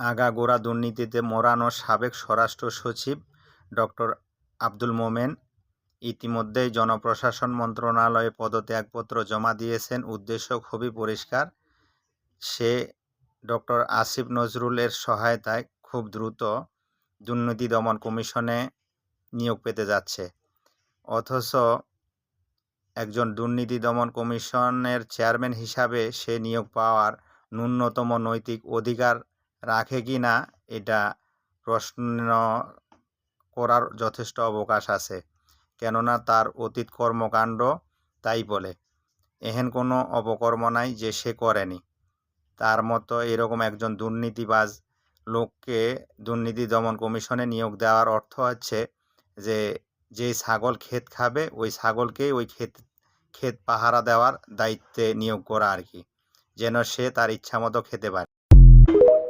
আগাগোড়া দুর্নীতিতে মোড়ানো সাবেক স্বরাষ্ট্র সচিব ডক্টর আব্দুল মোমেন ইতিমধ্যেই জনপ্রশাসন মন্ত্রণালয়ে পদত্যাগপত্র জমা দিয়েছেন উদ্দেশ্য খুবই পরিষ্কার। সে ডক্টর আসিফ নজরুলের সহায়তায় খুব দ্রুত দুর্নীতি দমন কমিশনে নিয়োগ পেতে যাচ্ছে। অথচ একজন দুর্নীতি দমন কমিশনের চেয়ারম্যান হিসাবে সে নিয়োগ পাওয়ার ন্যূনতম নৈতিক অধিকার রাখে কি না, এটা প্রশ্ন করার যথেষ্ট অবকাশ আছে। কেননা তার অতীত কর্মকাণ্ড তাই বলে। এহেন কোনো অপকর্ম নাই যে সে করেনি। তার মতো এরকম একজন দুর্নীতিবাজ লোককে দুর্নীতি দমন কমিশনে নিয়োগ দেওয়ার অর্থ হচ্ছে যে যে ছাগল ক্ষেত খাবে, ওই ছাগলকেই ওই ক্ষেত ক্ষেত পাহারা দেওয়ার দায়িত্বে নিয়োগ করা আর কি। যেন সে তার ইচ্ছা মতো খেতে পারে।